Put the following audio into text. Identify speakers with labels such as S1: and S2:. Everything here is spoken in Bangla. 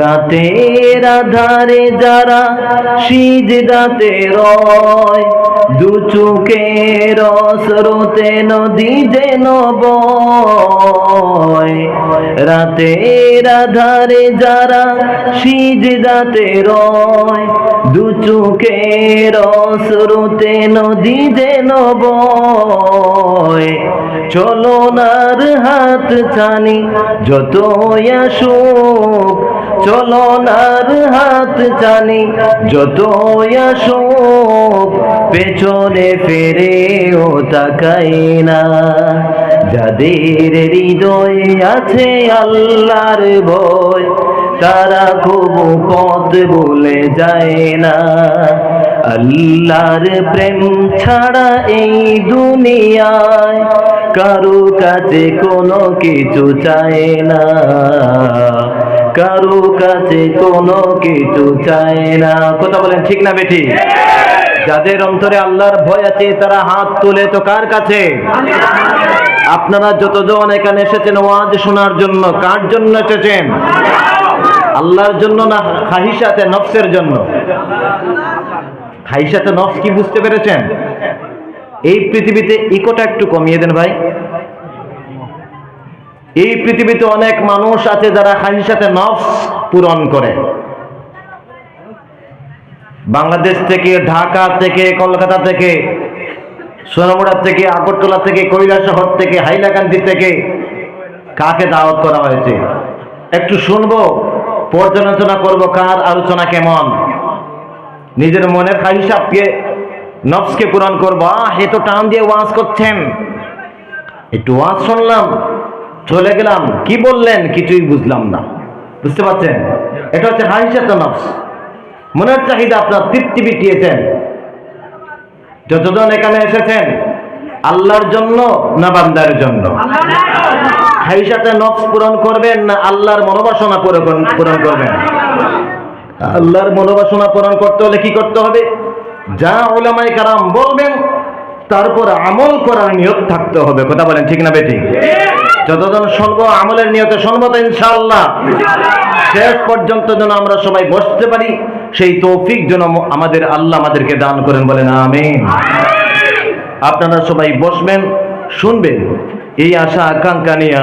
S1: রাতের আধারে যারা সিজদাতে রয়, দু চোখের স্রোতে নদী যেন বয়। রাতের আধারে যারা সিজদাতে রয়, দু চোখের স্রোতে নদী যেন চলো নার হাত ছানি যত আসুক চলো নার হাত জানি যত আসুক, পেছনে ফেরে ও তাকাই না। যাদের হৃদয়ে আছে আল্লাহর ভয়, তারা খুব পথ বলে যায় না। আল্লাহর প্রেম ছাড়া এই দুনিয়ায় কারও কাছে কোনো কিছু চায় না। কারও কাছে কোনো কিছু চায় না। কথা বলেন ঠিক না বেটি যাদের অন্তরে আল্লাহর ভয় আছে, তারা হাত তুলে তো কার কাছে? আপনারা যতজন এখানে এসেছেন ওয়াজ শোনার জন্য, কার জন্য এসেছেন? আল্লাহর জন্য না খাহিসাতে নফসের জন্য? খাহিসাতে নফস কি বুঝতে পেরেছেন? এই পৃথিবীতে ইকোটা একটু কমিয়ে দেন ভাই। এই পৃথিবীতে অনেক মানুষ আছে যারা খাহিসাতে নফস পূরণ করে। বাংলাদেশ থেকে, ঢাকা থেকে, কলকাতা থেকে, সোনামুড়া থেকে, আগরতলা থেকে, কৈলাসহর থেকে, হাইলাকান্দি থেকে কাকে দাওয়াত করা হয়েছে? একটু শুনব, পর্যালোচনা করব কার আলোচনা কেমন। নিজের মনের খাহিসাবকে নফসকে পূরণ করব। আহ, এ তো টান দিয়ে ওয়াজ করছেন। একটু ওয়াজ শুনলাম। চলে গেলাম। কি বললেন? কিছুই বুঝলাম না। বুঝতে পারছেন? এটা হচ্ছে হাইসাত নফস। মনের চাহিদা আপনার তৃপ্তি বিটিয়েছেন যতজন এখানে এসেছেন, আল্লাহর জন্য না বান্দার জন্য? হাইসাতে নফস পূরণ করবেন না আল্লাহর মনোবাসনা পূরণ করবেন? আল্লাহর মনোবাসনা পূরণ করতে হলে কি করতে হবে? যা ওলামাই কারাম বলবেন তারপর আমল করার নিয়ত থাকতে হবে। কথা বলেন ঠিক না বেটি যতজন শুনব আমলের নিয়তে শুনব তো ইনশাআল্লাহ। শেষ পর্যন্ত যেন আমরা সবাই বসতে পারি, সেই তৌফিক যেন আমাদের আল্লাহ আমাদেরকে দান করেন বলেন, আমিন। আপনারা সবাই বসবেন, শুনবেন। এই আশা, আকাঙ্ক্ষা নিয়ে